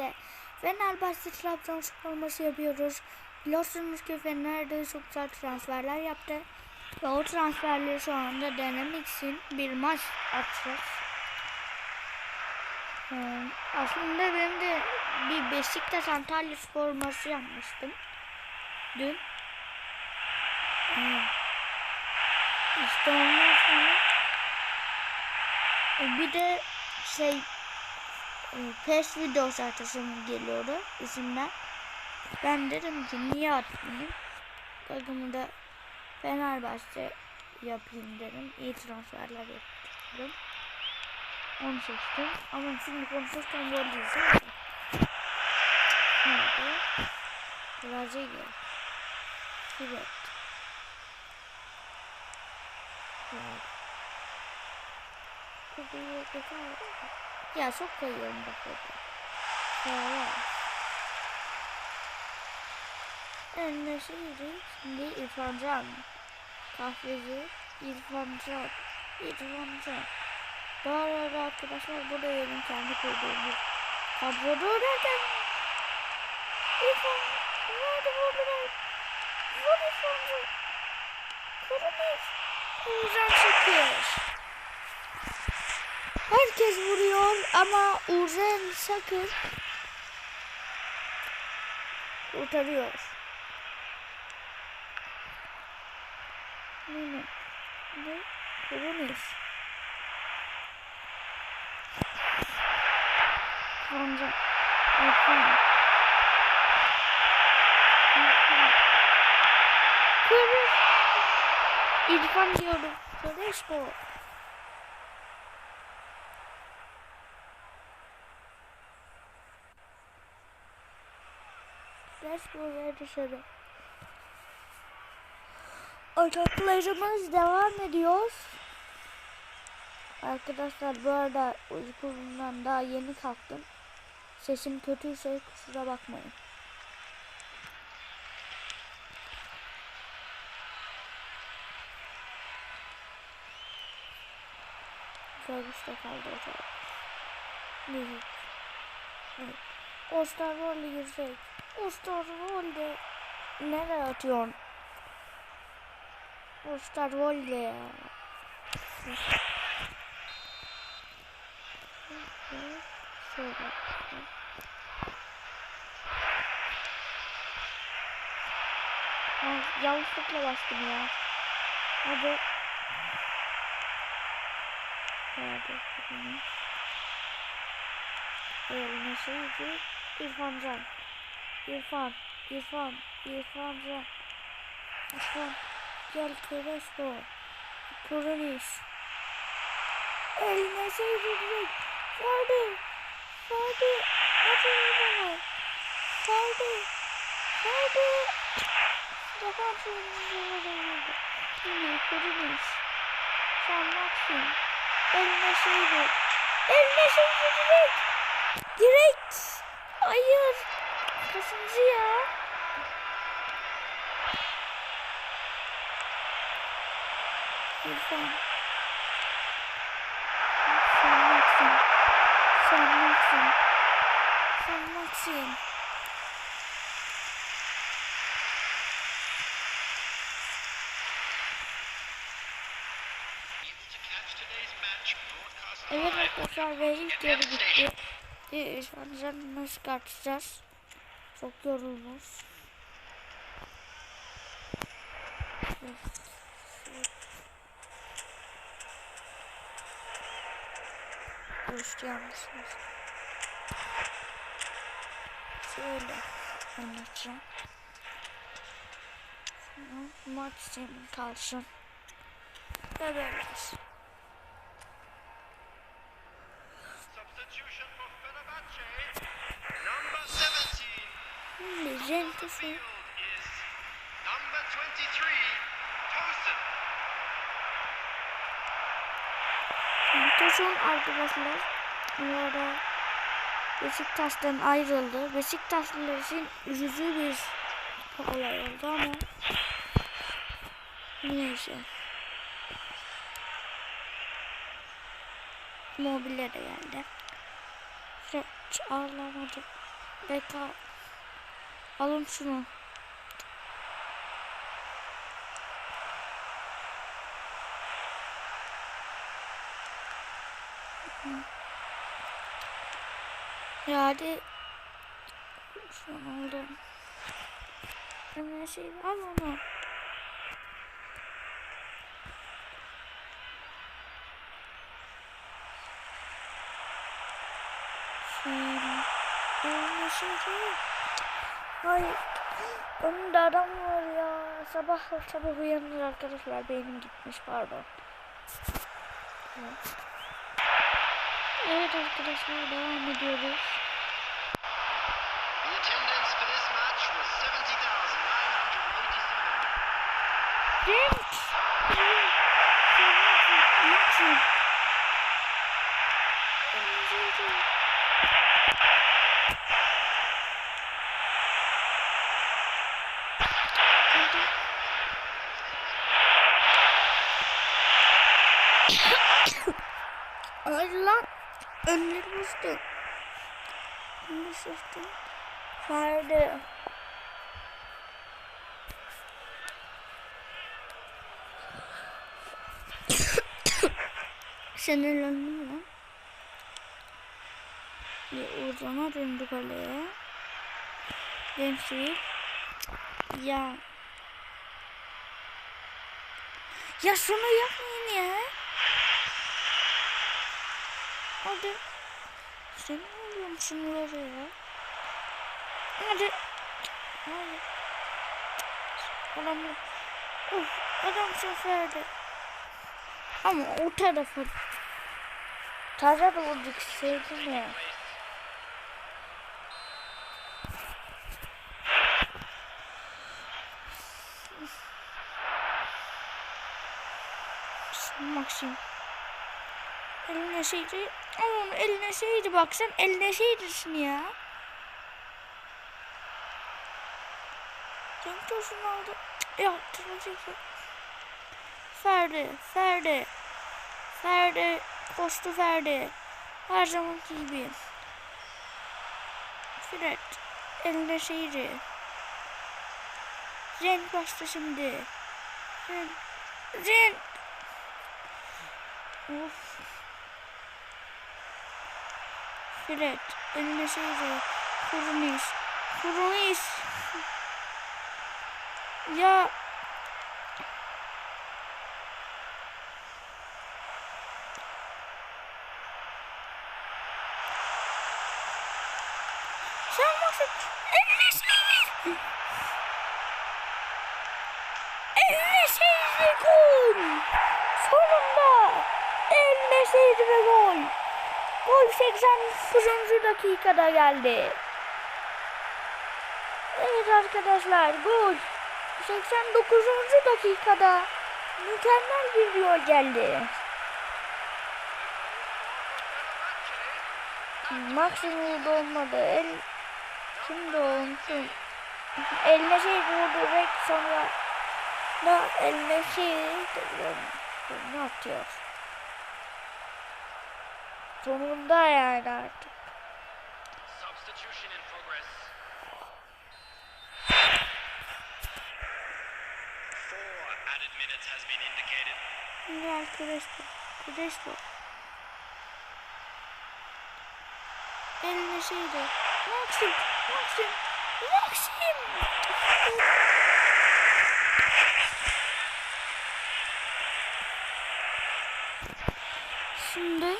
birlikte Fenerbahçe Trabzon forması yapıyoruz. Biliyorsunuz ki Fener'de çok güzel transferler yaptı. Ve o transferleri şu anda için bir maç atacağız. Ee, aslında ben de bir Beşiktaş Antalya forması yapmıştım. Dün. Ee, işte ondan sonra e, bir de şey PES videosu atasım geliyordu isimden. Ben dedim ki niye atmayayım? Takımı da Fenerbahçe yapayım dedim. İyi transferler yaptım. Onu seçtim. Ama şimdi konuşurken gol diyeceğim. Nerede? Brezilya. Tibet. Evet. Kafayı bakar Ya çok kayıyorum bak burada. Şöyle. Önüne şimdi şimdi İrfan Can. Kahveci İrfan Can. İrfan Can. Bu arada arkadaşlar burada benim kendi kurduğum bir kadroda oynarken İrfan nerede vurdular? Vur İrfan Can. Kırmızı. Uğurcan Çakır. Herkes vuruyor ama Uğurcan Çakır kurtarıyor. Ne ne? Ne? Kırmızı. Bence İrfan. İrfan. Kırmızı. İrfan diyorum. Kılıçbo. Kılıçbo ve dışarı. Ataklarımız devam ediyor. Arkadaşlar bu arada uykumdan daha yeni kalktım. Sesim kötüyse kusura bakmayın. Görmüşte kaldı o taraf. Müzik. Evet. Osterwolde yüksek. Osterwolde. Nereye atıyorsun? Osterwolde ya. Şöyle. Ha, yanlışlıkla bastım ya. Hadi. Hadi. Eline şeydi. İrfan Can. İrfan. İrfan. İrfan Can. İrfan. Gel Kıraşko. Kıraniş. Eline şeydi direkt. Ferdi. Ferdi. Atın bana. Ferdi. Ferdi. Defans oyuncuları Yine Kıraniş. Sen Maxim. Eline şeydi. Eline şeydi direkt. Direkt. Hayır. Kaçıncı ya? İrfan. Sen Maxim. Sen Maxim. Sen Maxim. Evet arkadaşlar ve ilk yarı bitti. Ee, Şu an canını çıkartacağız. Çok yorulmuş. Görüştü yanlışsınız. Şöyle anlatacağım. Maç için kalsın. Ve Diyeceğim ki field is number 23, Tosin. Tosun arkadaşlar bu arada Beşiktaş'tan ayrıldı. Beşiktaşlılar için üzücü bir olay oldu ama neyse. Mobile de geldi. Hiç ağlamadı. Beka. Alın şunu. Ya hadi. Şunu aldım. Hemen şey al onu. Şöyle. Öyle şey değil. Hayır. Da adam var ya. Sabah sabah uyanır arkadaşlar. Beynim gitmiş pardon. Evet. Evet arkadaşlar devam ediyoruz. Attendance for Ay lan. Önleri uçtu. Önleri uçtu. Ferdi. Sinirlendim lan. Bir Uğurcan'a döndü kaleye. Gençlik. Ya. Ya şunu yapmayın ya. Hadi. Sen ne oluyorsun şunları ya? Hadi. Hadi. Adam, uf, adam seferde. Ama o tarafa Taca da vurduk sevdim ya. Maksim. Eline şeydi. Aman eline şeydi bak sen eline şeydirsin ya. Cenk Tosun aldı. Ya tırnacık. Ferdi, Ferdi. Ferdi, koştu Ferdi. Her zamanki gibi. Fred, elinde şeydi. Renk bastı şimdi. Renk, renk. Of. Fred, elinde şeydi. Kurunis, Kurunis. Ya Sen nasıl? Eline şeydi. Eline şeydi gol. Sonunda eline şeydi ve gol. Gol 89. dakikada geldi. Evet arkadaşlar gol 89. dakikada mükemmel bir gol geldi. Maksimum olmadı. El Kimdi o unuttum. Eline şey vurdu ve sonra da eline şey ne atıyor? Sonunda yani artık. Been indicated. Gel Crespo. Crespo. Eline şeydi. Maxim. Maxim. Maxim. Şimdi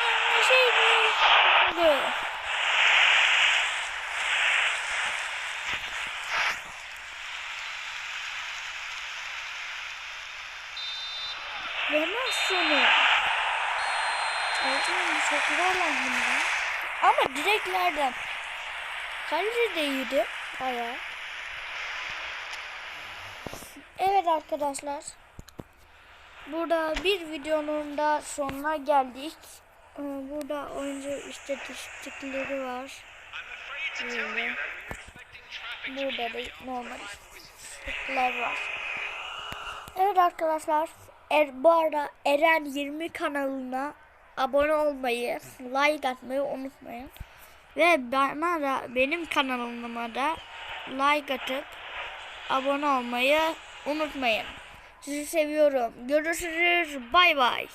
Eline şeydi. Böyle. Vermez şunu. Öğretmenim çok zorlandım. Ama direklerden. Kaleci de iyiydi. Bayağı. Evet arkadaşlar. Burada bir videonun da sonuna geldik. Ee, Burada oyuncu istatistikleri var. To be Burada da normal istatistikler var. Evet arkadaşlar. Er, bu arada Eren 20 kanalına abone olmayı, like atmayı unutmayın. Ve bana da benim kanalıma da like atıp abone olmayı unutmayın. Sizi seviyorum. Görüşürüz. Bay bay.